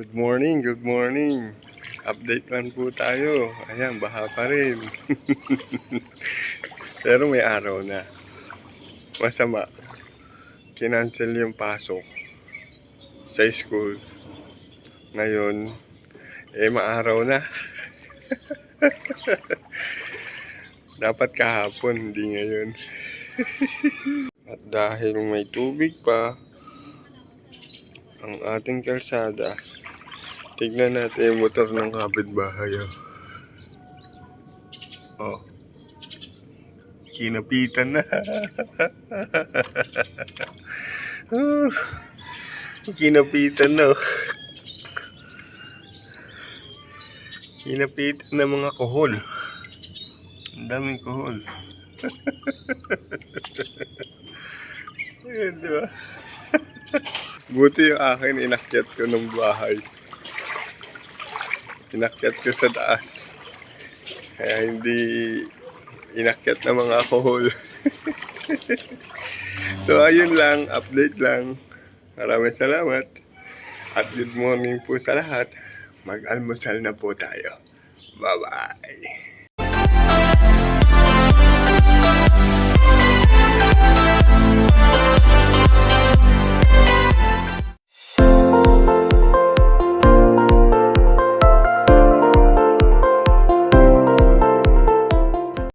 Good morning, good morning. Update lang po tayo. Ayan, baha pa rin. Pero may araw na. Masama. Kinancel yung pasok sa school. Ngayon, eh maaraw na. Dapat kahapon, hindi ngayon. At dahil may tubig pa, ang ating kalsada, tignan natin yung motor ng kapitbahay. Oh. oh. Kinapitan na. Oh. Kinapitan na. oh. Kinapitan na mga kohol. Ang daming kohol. Ayan, di ba? Buti yung akin, inakyat ko ng bahay. Inakyat ko sa taas. Kaya hindi inakyat ng mga kohol. so, ayun lang. Update lang. Maraming salamat. At good morning po sa lahat. Mag-almusal na po tayo. Bye-bye.